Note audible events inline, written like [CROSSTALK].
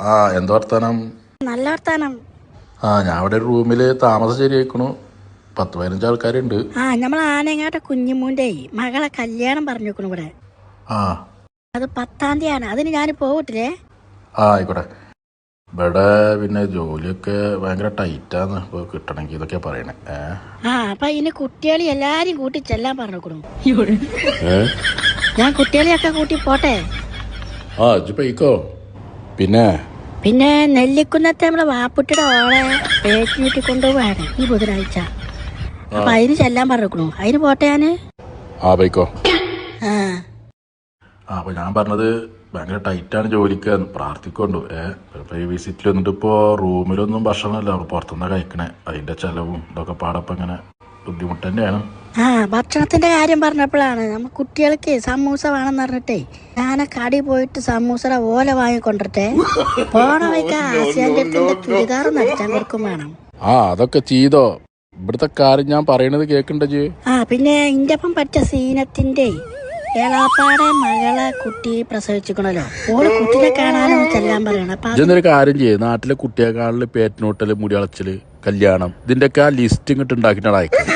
ആ എന്താ വർത്താനം? നല്ല വർത്താനം. ആ ഞാൻ ഇവിടെ ഒരു റൂമിൽ താമസം ശരിയാക്കണു പത്ത് പതിനഞ്ച് ആൾക്കാരുണ്ട്. ആ നമ്മൾ ആനങ്ങാട്ടെ കുഞ്ഞുമൂന്റെ മകളെ കല്യാണം പറഞ്ഞു ഇവിടെ. ആ. അത് പത്താം തീയതിയാണ്. അതിന് ഞാൻ പോകട്ടില്ലേ ആ ആയിക്കോട്ടെ. ഇവിടെ പിന്നെ ജോലിയൊക്കെ ഭയങ്കര ടൈറ്റാന്ന് ഇപ്പൊ കിട്ടണമെങ്കിൽ ഇതൊക്കെ പറയണേ. ഏ? ആ അപ്പൊ ഇനി കുട്ടികളെ എല്ലാരും കൂട്ടി ചെല്ലാൻ പറഞ്ഞു ഏ? ഞാൻ കുട്ടികളെയൊക്കെ കൂട്ടി പോട്ടെ? ആ ഇജ്ജ് പോയിക്കോ. പിന്നെ? പിന്നെ നെല്ലിക്കുന്നത്തെ നമ്മളെ വാപ്പുട്ടിയുടെ ഓളെ പേറ്റിയൂട്ടി കൊണ്ടുപോവാണ് ഈ ബുധനാഴ്ച. അപ്പൊ അതിന് ചെല്ലാൻ പറഞ്ഞു അതിന് പോട്ടെ ഞാൻ? ആ പോയിക്കോ. ആ. ആ അപ്പോൾ ഞാൻ പറഞ്ഞത് ഭയങ്കര ടൈറ്റാണ് ജോലിക്ക്. പ്രാർത്ഥിക്കൊണ്ടു ഏഹ് ഈ വിസിറ്റിൽ വന്നിട്ട് ഇപ്പോൾ റൂമിലൊന്നും ഭക്ഷണമല്ല. പുറത്തുനിന്നാണ് കഴിക്കണേ. അതിന്റെ ചിലവും ഇതൊക്കെ പാടപ്പം ഇങ്ങനെ ബുദ്ധിമുട്ട് തന്നെയാണ്. ആ ഭക്ഷണത്തിന്റെ കാര്യം പറഞ്ഞപ്പോഴാണ് നമ്മ കുട്ടികൾക്ക് സമൂസ വേണമെന്ന് പറഞ്ഞിട്ടേ. ഞാനെ കടി പോയിട്ട് സമൂസയുടെ ഓല വാങ്ങിക്കൊണ്ടിട്ടേ പോണ വൈക്ക് [LAUGHS] ആസിയാന്റെ അടുത്തിന്റെ ചുരിദാർ നടത്താൻ കൊടുക്കും വേണം. ആ അതൊക്കെ ചെയ്തോ. ഇവിടുത്തെ കാര്യം ഞാൻ പറയണത് കേക്കണ്ടേ ജി. ആ പിന്നെ ഇന്റെ ഒപ്പം പറ്റ സീനത്തിന്റെ ഏളാപ്പാടെ മകളെ കുട്ടി പ്രസവിച്ചിക്കണല്ലോ ഓൾ കുട്ടിനെ കാണാനോ ചെല്ലാൻ പറയണം അപ്പൊ കാര്യം ചെയ്യേ. നാട്ടിലെ കുട്ടിയെ കാണൽ പേറ്റിനോട്ടൽ മുടി അളച്ചൽ കല്യാണം. ഇതിന്റെ ഒക്കെ ആ ലിസ്റ്റ് ഇങ്ങോട്ട് ഉണ്ടാക്കിയിട്ടാണ് അയക്കുന്നത്